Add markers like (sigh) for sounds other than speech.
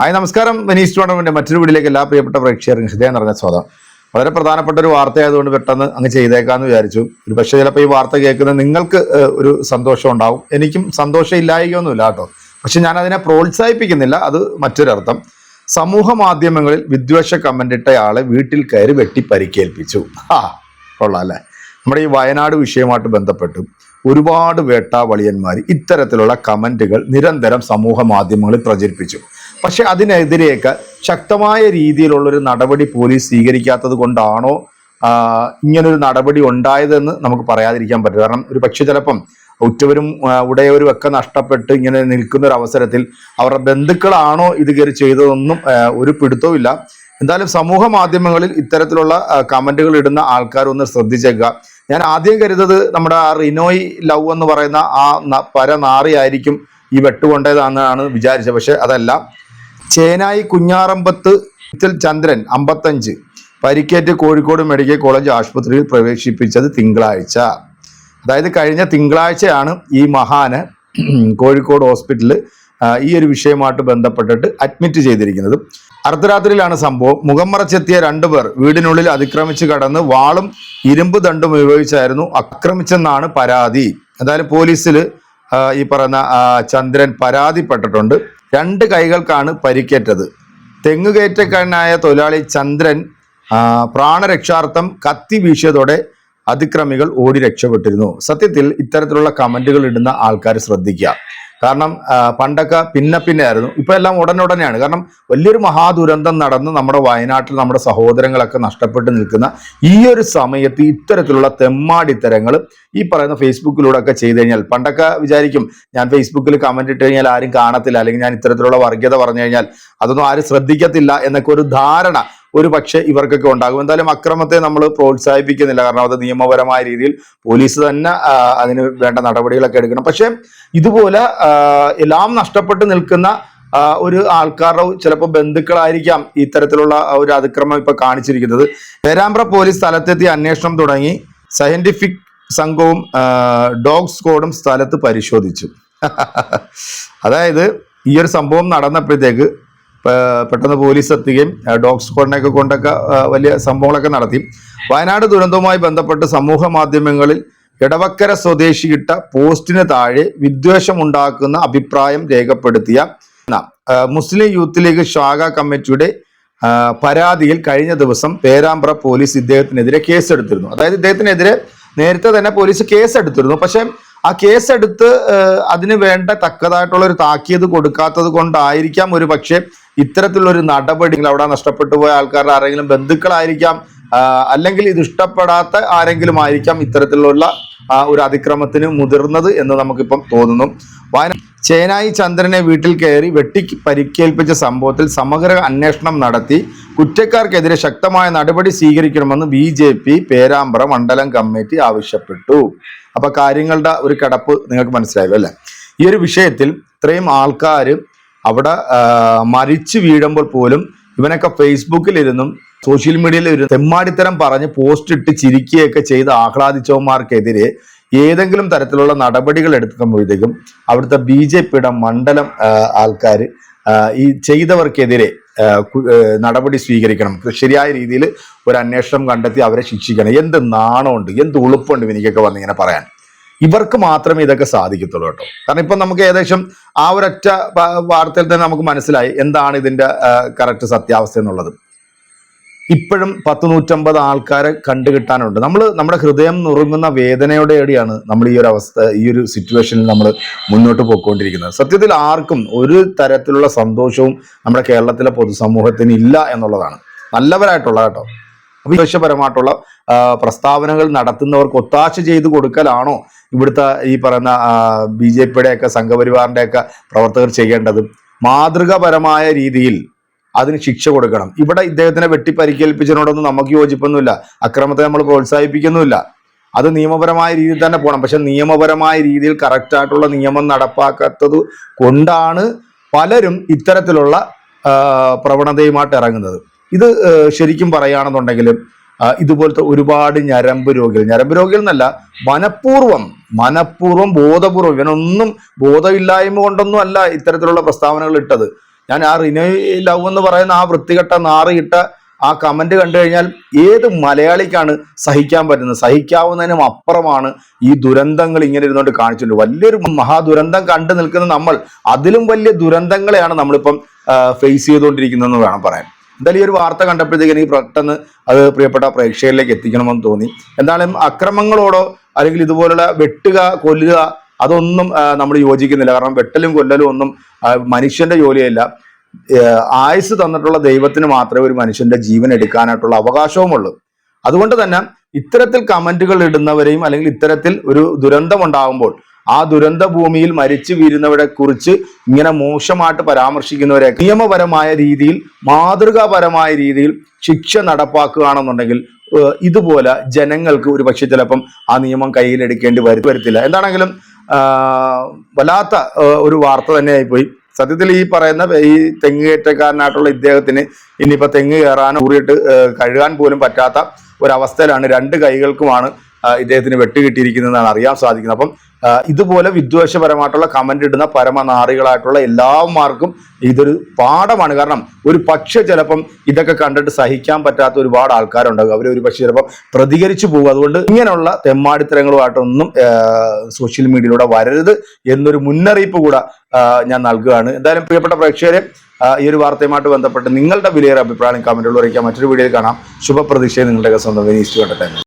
Hi നമസ്കാരം. Venice tournament മറ്റൊരു വീട്ടിലേക്ക് എല്ലാ പ്രിയപ്പെട്ട പ്രേക്ഷകർക്കും ഹൃദയം നിറഞ്ഞ സ്വാഗതം. വളരെ പ്രധാനപ്പെട്ട ഒരു വാർത്തയായതുകൊണ്ട് പെട്ടെന്ന് അങ്ങ് ചെയ്തേക്കാന്ന് വിചാരിച്ചു. ഒരു പക്ഷേ ചിലപ്പോൾ ഈ വാർത്ത കേൾക്കുന്ന നിങ്ങൾക്ക് ഒരു സന്തോഷം ഉണ്ടാവും. എനിക്കും സന്തോഷം ഇല്ലായികയൊന്നുമില്ല കേട്ടോ. പക്ഷെ ഞാൻ അതിനെ പ്രോത്സാഹിപ്പിക്കുന്നില്ല. അത് മറ്റൊരർത്ഥം. സമൂഹ മാധ്യമങ്ങളിൽ വിദ്വേഷ ഇട്ടയാളെ വീട്ടിൽ കയറി വെട്ടി പരിക്കേൽപ്പിച്ചു. ആ കൊള്ളാം അല്ലേ? നമ്മുടെ ഈ വയനാട് വിഷയമായിട്ട് ബന്ധപ്പെട്ട് ഒരുപാട് വേട്ടാവളിയന്മാർ ഇത്തരത്തിലുള്ള കമന്റുകൾ നിരന്തരം സമൂഹ മാധ്യമങ്ങളിൽ പ്രചരിപ്പിച്ചു. പക്ഷെ അതിനെതിരെയൊക്കെ ശക്തമായ രീതിയിലുള്ള ഒരു നടപടി പോലീസ് സ്വീകരിക്കാത്തത് കൊണ്ടാണോ ഇങ്ങനൊരു നടപടി ഉണ്ടായതെന്ന് നമുക്ക് പറയാതിരിക്കാൻ പറ്റും കാരണം ഒരു പക്ഷെ ചിലപ്പം ഉറ്റവരും ഉടയവരും ഒക്കെ നഷ്ടപ്പെട്ട് ഇങ്ങനെ നിൽക്കുന്ന ഒരു അവസരത്തിൽ അവരുടെ ബന്ധുക്കളാണോ ഇത് കയറി ചെയ്തതൊന്നും ഒരു പിടുത്തവും ഇല്ല എന്തായാലും സമൂഹ മാധ്യമങ്ങളിൽ ഇത്തരത്തിലുള്ള കമന്റുകൾ ഇടുന്ന ആൾക്കാരൊന്ന് ശ്രദ്ധിച്ചേക്കുക. ഞാൻ ആദ്യം കരുതത് നമ്മുടെ ആ റിനോയ് ലവ് എന്ന് പറയുന്ന ആ പരനാറിയായിരിക്കും ഈ വെട്ടുകൊണ്ടതാണെന്നാണ് വിചാരിച്ചത്. പക്ഷെ അതല്ല ചേനായി കുഞ്ഞാറമ്പത്ത് ചന്ദ്രൻ അമ്പത്തഞ്ച്. പരിക്കേറ്റ് കോഴിക്കോട് മെഡിക്കൽ കോളേജ് ആശുപത്രിയിൽ പ്രവേശിപ്പിച്ചത് തിങ്കളാഴ്ച. അതായത് കഴിഞ്ഞ തിങ്കളാഴ്ചയാണ് ഈ മഹാന് കോഴിക്കോട് ഹോസ്പിറ്റലിൽ ഈ ഒരു വിഷയമായിട്ട് ബന്ധപ്പെട്ടിട്ട് അഡ്മിറ്റ് ചെയ്തിരിക്കുന്നത്. അർദ്ധരാത്രിയിലാണ് സംഭവം. മുഖം മറച്ചെത്തിയ രണ്ടുപേർ വീടിനുള്ളിൽ അതിക്രമിച്ച് കടന്ന് വാളും ഇരുമ്പ് ദണ്ടും ഉപയോഗിച്ചായിരുന്നു ആക്രമിച്ചെന്നാണ് പരാതി. എന്തായാലും പോലീസിൽ ഈ പറയുന്ന ചന്ദ്രൻ പരാതിപ്പെട്ടിട്ടുണ്ട്. രണ്ട് കൈകൾക്കാണ് പരിക്കേറ്റത്. തെങ്ങുകയറ്റക്കാരനായ തൊഴിലാളി ചന്ദ്രൻ പ്രാണരക്ഷാർത്ഥം കത്തി വീശിയതോടെ അതിക്രമികൾ ഓടി രക്ഷപ്പെട്ടിരുന്നു. സത്യത്തിൽ ഇത്തരത്തിലുള്ള കമന്റുകൾ ഇടുന്ന ആൾക്കാർ ശ്രദ്ധിക്കുക. കാരണം പണ്ടൊക്കെ പിന്നെ പിന്നെ ആയിരുന്നു. ഇപ്പൊ എല്ലാം ഉടനുടനെയാണ്. കാരണം വലിയൊരു മഹാദുരന്തം നടന്ന് നമ്മുടെ വയനാട്ടിൽ നമ്മുടെ സഹോദരങ്ങളൊക്കെ നഷ്ടപ്പെട്ട് നിൽക്കുന്ന ഈ ഒരു സമയത്ത് ഇത്തരത്തിലുള്ള തെമ്മാടിത്തരങ്ങൾ ഈ പറയുന്ന ഫേസ്ബുക്കിലൂടെ ഒക്കെ ചെയ്തു കഴിഞ്ഞാൽ പണ്ടൊക്കെ വിചാരിക്കും ഞാൻ ഫേസ്ബുക്കിൽ കമന്റ് ഇട്ട് കഴിഞ്ഞാൽ ആരും കാണത്തില്ല അല്ലെങ്കിൽ ഞാൻ ഇത്തരത്തിലുള്ള വർഗീയത പറഞ്ഞു കഴിഞ്ഞാൽ അതൊന്നും ആരും ശ്രദ്ധിക്കത്തില്ല എന്നൊക്കെ ഒരു ധാരണ ഒരു പക്ഷേ ഇവർക്കൊക്കെ ഉണ്ടാകും. എന്തായാലും അക്രമത്തെ നമ്മൾ പ്രോത്സാഹിപ്പിക്കുന്നില്ല. കാരണം അത് നിയമപരമായ രീതിയിൽ പോലീസ് തന്നെ അതിന് വേണ്ട നടപടികളൊക്കെ എടുക്കണം. പക്ഷേ ഇതുപോലെ എല്ലാം നഷ്ടപ്പെട്ട് നിൽക്കുന്ന ഒരു ആൾക്കാരുടെ ചിലപ്പോൾ ബന്ധുക്കളായിരിക്കാം ഇത്തരത്തിലുള്ള ഒരു അതിക്രമം ഇപ്പൊ കാണിച്ചിരിക്കുന്നത്. പേരാമ്പ്ര പോലീസ് സ്ഥലത്തെത്തി അന്വേഷണം തുടങ്ങി. സയന്റിഫിക് സംഘവും ഡോഗ് സ്ക്വാഡും സ്ഥലത്ത് പരിശോധിച്ചു. (laughs) അതായത് ഈ ഒരു സംഭവം നടന്നപ്പോഴത്തേക്ക് പെട്ടെന്ന് പോലീസ് എത്തുകയും ഡോഗ് സ്ക്വാഡിനെയൊക്കെ കൊണ്ടൊക്കെ വലിയ സംഭവങ്ങളൊക്കെ നടത്തി. വയനാട് ദുരന്തവുമായി ബന്ധപ്പെട്ട് സമൂഹ മാധ്യമങ്ങളിൽ ഇടവക്കര സ്വദേശി ഇട്ട പോസ്റ്റിന് താഴെ വിദ്വേഷമുണ്ടാക്കുന്ന അഭിപ്രായം രേഖപ്പെടുത്തിയ മുസ്ലിം യൂത്ത് ലീഗ് ശാഖ കമ്മിറ്റിയുടെ പരാതിയിൽ കഴിഞ്ഞ ദിവസം പേരാമ്പ്ര പോലീസ് ഇദ്ദേഹത്തിനെതിരെ കേസെടുത്തിരുന്നു. അതായത് ഇദ്ദേഹത്തിനെതിരെ നേരത്തെ തന്നെ പോലീസ് കേസെടുത്തിരുന്നു. പക്ഷെ ആ കേസെടുത്ത് അതിന് വേണ്ട തക്കതായിട്ടുള്ള ഒരു താക്കീത് കൊടുക്കാത്തത് കൊണ്ടായിരിക്കാം ഒരു പക്ഷേ ഇത്തരത്തിലുള്ളൊരു നടപടി അവിടെ നഷ്ടപ്പെട്ടു പോയ ആൾക്കാരുടെ ആരെങ്കിലും ബന്ധുക്കളായിരിക്കാം അല്ലെങ്കിൽ ഇത് ഇഷ്ടപ്പെടാത്ത ആരെങ്കിലും ആയിരിക്കാം ഇത്തരത്തിലുള്ള ഒരു അതിക്രമത്തിന് മുതിർന്നത് എന്ന് നമുക്കിപ്പം തോന്നുന്നു. വയനാട് ചേനായി ചന്ദ്രനെ വീട്ടിൽ കയറി വെട്ടി പരിക്കേൽപ്പിച്ച സംഭവത്തിൽ സമഗ്ര അന്വേഷണം നടത്തി കുറ്റക്കാർക്കെതിരെ ശക്തമായ നടപടി സ്വീകരിക്കണമെന്ന് ബി ജെ പി പേരാമ്പ്ര മണ്ഡലം കമ്മിറ്റി ആവശ്യപ്പെട്ടു. അപ്പൊ കാര്യങ്ങളുടെ ഒരു കിടപ്പ് നിങ്ങൾക്ക് മനസ്സിലായല്ലോ അല്ലെ? ഈ ഒരു വിഷയത്തിൽ ഇത്രയും ആൾക്കാർ അവിടെ മരിച്ചു വീഴുമ്പോൾ പോലും ഇവനൊക്കെ ഫേസ്ബുക്കിലിരുന്നും സോഷ്യൽ മീഡിയയിൽ ഒരു തെമ്മാടിത്തരം പറഞ്ഞ് പോസ്റ്റ് ഇട്ട് ചിരിക്കുകയൊക്കെ ചെയ്ത് ആഹ്ലാദിച്ചവന്മാർക്കെതിരെ ഏതെങ്കിലും തരത്തിലുള്ള നടപടികൾ എടുക്കുമ്പോഴത്തേക്കും അവിടുത്തെ ബി ജെ പിയുടെ മണ്ഡലം ആൾക്കാർ ഈ ചെയ്തവർക്കെതിരെ നടപടി സ്വീകരിക്കണം. ശരിയായ രീതിയിൽ ഒരു അന്വേഷണം കണ്ടെത്തി അവരെ ശിക്ഷിക്കണം. എന്ത് നാണമുണ്ട് എന്ത് ഉളുപ്പുണ്ട് എനിക്കൊക്കെ വന്ന് ഇങ്ങനെ പറയാൻ. ഇവർക്ക് മാത്രമേ ഇതൊക്കെ സാധിക്കത്തുള്ളൂ കേട്ടോ. കാരണം ഇപ്പം നമുക്ക് ഏകദേശം ആ ഒരൊറ്റ വാർത്തയിൽ തന്നെ നമുക്ക് മനസ്സിലായി എന്താണ് ഇതിന്റെ കറക്റ്റ് സത്യാവസ്ഥ എന്നുള്ളത്. ഇപ്പോഴും പത്ത് നൂറ്റമ്പത് ആൾക്കാരെ കണ്ടുകിട്ടാനുണ്ട്. നമ്മൾ നമ്മുടെ ഹൃദയം നുറുങ്ങുന്ന വേദനയോടെയാണ് നമ്മൾ ഈ ഒരു അവസ്ഥ ഈ ഒരു സിറ്റുവേഷനിൽ നമ്മൾ മുന്നോട്ട് പോയിക്കൊണ്ടിരിക്കുന്നത്. സത്യത്തിൽ ആർക്കും ഒരു തരത്തിലുള്ള സന്തോഷവും നമ്മുടെ കേരളത്തിലെ പൊതുസമൂഹത്തിന് ഇല്ല എന്നുള്ളതാണ്. നല്ലവരായിട്ടുള്ള കേട്ടോ. വിദ്വേഷപരമായിട്ടുള്ള ആ, പ്രസ്താവനകൾ നടത്തുന്നവർക്ക് ഒത്താശ ചെയ്ത് കൊടുക്കലാണോ ഇവിടുത്തെ ഈ പറയുന്ന ബി ജെ പിയുടെയൊക്കെ സംഘപരിവാറിന്റെയൊക്കെ പ്രവർത്തകർ ചെയ്യേണ്ടത്? മാതൃകാപരമായ രീതിയിൽ അതിന് ശിക്ഷ കൊടുക്കണം. ഇവിടെ ഇദ്ദേഹത്തിനെ വെട്ടിപ്പരിക്കേൽപ്പിച്ചതിനോടൊന്നും നമുക്ക് യോജിപ്പൊന്നുമില്ല. അക്രമത്തെ നമ്മൾ പ്രോത്സാഹിപ്പിക്കുന്നുമില്ല. അത് നിയമപരമായ രീതിയിൽ തന്നെ പോകണം. പക്ഷെ നിയമപരമായ രീതിയിൽ കറക്റ്റായിട്ടുള്ള നിയമം നടപ്പാക്കാത്തത് കൊണ്ടാണ് പലരും ഇത്തരത്തിലുള്ള പ്രവണതയുമായിട്ട് ഇറങ്ങുന്നത്. ഇത് ശരിക്കും പറയുകയാണെന്നുണ്ടെങ്കിൽ ഇതുപോലത്തെ ഒരുപാട് ഞരമ്പ് രോഗികൾ ഞരമ്പ് രോഗികൾ എന്നല്ല മനഃപൂർവം മനഃപൂർവം ബോധപൂർവം ഇവനൊന്നും ബോധമില്ലായ്മ കൊണ്ടൊന്നും അല്ല ഇത്തരത്തിലുള്ള പ്രസ്താവനകൾ ഇട്ടത്. ഞാൻ ആ റിനോയ് ലവ് എന്ന് പറയുന്ന ആ വൃത്തികെട്ട നാറിയിട്ട ആ കമന്റ് കണ്ടു കഴിഞ്ഞാൽ ഏത് മലയാളിക്കാണ് സഹിക്കാൻ പറ്റുന്നത്? സഹിക്കാവുന്നതിനും അപ്പുറമാണ് ഈ ദുരന്തങ്ങൾ ഇങ്ങനെ ഇരുന്നുകൊണ്ട് കാണിച്ചിട്ടുണ്ട്. വലിയൊരു മഹാദുരന്തം കണ്ടു നിൽക്കുന്ന നമ്മൾ അതിലും വലിയ ദുരന്തങ്ങളെയാണ് നമ്മളിപ്പം ഫേസ് ചെയ്തുകൊണ്ടിരിക്കുന്നതെന്ന് വേണം പറയാൻ. എന്തായാലും ഈ ഒരു വാർത്ത കണ്ടപ്പോഴത്തേക്ക് എനിക്ക് പെട്ടെന്ന് അത് പ്രിയപ്പെട്ട പ്രേക്ഷകരിലേക്ക് എത്തിക്കണമെന്ന് തോന്നി. എന്തായാലും അക്രമങ്ങളോടോ അല്ലെങ്കിൽ ഇതുപോലുള്ള വെട്ടുക കൊല്ലുക അതൊന്നും നമ്മൾ യോജിക്കുന്നില്ല. കാരണം വെട്ടലും കൊല്ലലും ഒന്നും മനുഷ്യന്റെ ജോലിയല്ല. ആയുസ് തന്നിട്ടുള്ള ദൈവത്തിന് മാത്രമേ ഒരു മനുഷ്യന്റെ ജീവൻ എടുക്കാനായിട്ടുള്ള അവകാശവുമുള്ളൂ. അതുകൊണ്ട് തന്നെ ഇത്തരത്തിൽ കമന്റുകൾ ഇടുന്നവരെയും അല്ലെങ്കിൽ ഇത്തരത്തിൽ ഒരു ദുരന്തം ഉണ്ടാകുമ്പോൾ ആ ദുരന്ത ഭൂമിയിൽ മരിച്ചു വീരുന്നവരെ കുറിച്ച് ഇങ്ങനെ മോശമായിട്ട് പരാമർശിക്കുന്നവരെ നിയമപരമായ രീതിയിൽ മാതൃകാപരമായ രീതിയിൽ ശിക്ഷ നടപ്പാക്കുകയാണെന്നുണ്ടെങ്കിൽ ഇതുപോലെ ജനങ്ങൾക്ക് ഒരു പക്ഷെ ചിലപ്പം ആ നിയമം കയ്യിലെടുക്കേണ്ടി വരു വരത്തില്ല. എന്താണെങ്കിലും വല്ലാത്ത ഒരു വാർത്ത തന്നെയായിപ്പോയി. സത്യത്തിൽ ഈ പറയുന്ന ഈ തെങ്ങ് കയറ്റക്കാരനായിട്ടുള്ള ഇദ്ദേഹത്തിന് ഇനിയിപ്പോൾ തെങ്ങ് കയറാനോ ഊറിയിട്ട് കഴുകാൻ പോലും പറ്റാത്ത ഒരവസ്ഥയിലാണ് രണ്ട് കൈകൾക്കുമാണ് ഇദ്ദേഹത്തിന് വെട്ടുകിട്ടിയിരിക്കുന്നതെന്നാണ് അറിയാൻ സാധിക്കുന്നത്. അപ്പം ഇതുപോലെ വിദ്വേഷപരമായിട്ടുള്ള കമന്റ് ഇടുന്ന പരമനാറികളായിട്ടുള്ള എല്ലാവർക്കും ഇതൊരു പാഠമാണ്. കാരണം ഒരു പക്ഷെ ചിലപ്പം ഇതൊക്കെ കണ്ടിട്ട് സഹിക്കാൻ പറ്റാത്ത ഒരുപാട് ആൾക്കാരുണ്ടാകും. അവർ ഒരു പക്ഷെ ചിലപ്പം പ്രതികരിച്ചു പോകും. അതുകൊണ്ട് ഇങ്ങനെയുള്ള തെമ്മാടിത്തരങ്ങളുമായിട്ടൊന്നും സോഷ്യൽ മീഡിയയിലൂടെ വരരുത് എന്നൊരു മുന്നറിയിപ്പ് കൂടെ ഞാൻ നൽകുകയാണ്. എന്തായാലും പ്രിയപ്പെട്ട പ്രേക്ഷകരെ ഈ ഒരു വാർത്തയുമായിട്ട് ബന്ധപ്പെട്ട് നിങ്ങളുടെ വിലയേറെ അഭിപ്രായം കമന്റുകൾ അറിയിക്കാം മറ്റൊരു വീഡിയോയിൽ കാണാം. ശുഭപ്രതീക്ഷയെ നിങ്ങളുടെ സ്വന്തം വിനീസ്റ്റ് കണ്ടെത്താൻ